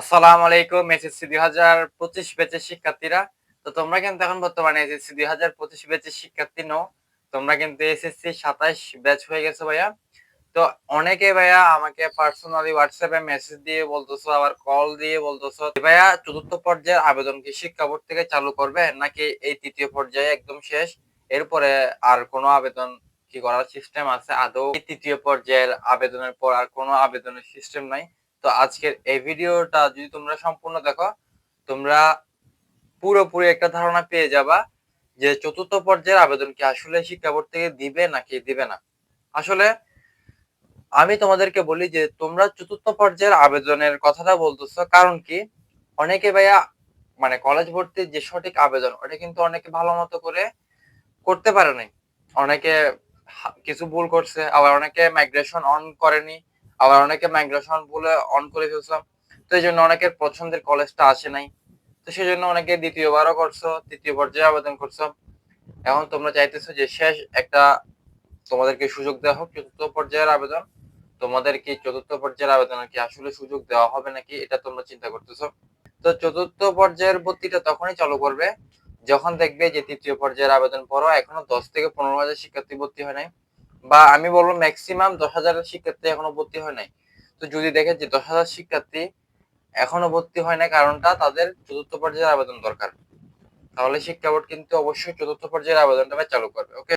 আসসালামু আলাইকুম, এসএসসি দুই হাজার পঁচিশ ব্যাচের শিক্ষার্থীরা। তো তোমরা কিন্তু এখন বর্তমানে এসএসসি দুই হাজার পঁচিশ ব্যাচের শিক্ষার্থী নও। তোমরা কিন্তু এসএসসি সাতাশ ব্যাচ হয়ে গেছো ভাইয়া। তো অনেকে ভাইয়া আমাকে পার্সোনালি হোয়াটসঅ্যাপে মেসেজ দিয়ে বলতেছো, আবার কল দিয়ে বলতেছো ভাইয়া, চতুর্থ পর্যায়ের আবেদন কি শিক্ষা বোর্ড থেকে চালু করবে? নাকি এই তৃতীয় পর্যায়ে একদম শেষ? এরপরে আর কোনো আবেদন কি করার সিস্টেম আছে? আদৌ তৃতীয় পর্যায়ের আবেদনের পর আর কোনো আবেদনের সিস্টেম নাই? তো আজকের এই ভিডিওটা যদি তোমরা সম্পূর্ণ দেখো, তোমরা পুরোপুরি একটা ধারণা পেয়ে যাবা যে চতুর্থ পর্যায়ের আবেদন কি আসলে শিক্ষা বোর্ড থেকে দিবে নাকি দিবে না। আসলে আমি তোমাদেরকে বলি যে তোমরা চতুর্থ পর্যায়ের আবেদনের কথাটা বলতেছো, কারণ কি? অনেকে ভাইয়া মানে কলেজ ভর্তির যে সঠিক আবেদন, ওটা কিন্তু অনেকে ভালো মতো করে করতে পারে নাই অনেকে কিছু ভুল করছে, আবার অনেকে মাইগ্রেশন অন করেনি। আবার অনেকে মাইগ্রেশন বলে অন করে ফেলছো তো এই জন্য অনেকের পছন্দের কলেজটা আসে নাই। তো সেই জন্য অনেকে দ্বিতীয়বারও করছ তৃতীয় পর্যায়ে আবেদন করছ। এখন তোমরা চাইতেছো যে শেষ একটা তোমাদেরকে সুযোগ দেওয়া হোক, চতুর্থ পর্যায়ের আবেদন। তোমাদের কি চতুর্থ পর্যায়ের আবেদন কি আসলে সুযোগ দেওয়া হবে নাকি, এটা তোমরা চিন্তা করতেছো। তো চতুর্থ পর্যায়ের ভর্তিটা তখনই চালু করবে, যখন দেখবে যে তৃতীয় পর্যায়ের আবেদন পড়ো, এখনও দশ থেকে পনেরো হাজার শিক্ষার্থী ভর্তি হয় নাই। বা আমি বলব ম্যাক্সিমাম দশ হাজারের শিক্ষার্থী এখনও ভর্তি হয় নাই। তো যদি দেখে যে দশ হাজার শিক্ষার্থী এখনও ভর্তি হয় না কারণটা তাদের চতুর্থ পর্যায়ের আবেদন দরকার। তাহলে শিক্ষা বোর্ড কিন্তু অবশ্যই চতুর্থ পর্যায়ের আবেদনটা চালু করবে ওকে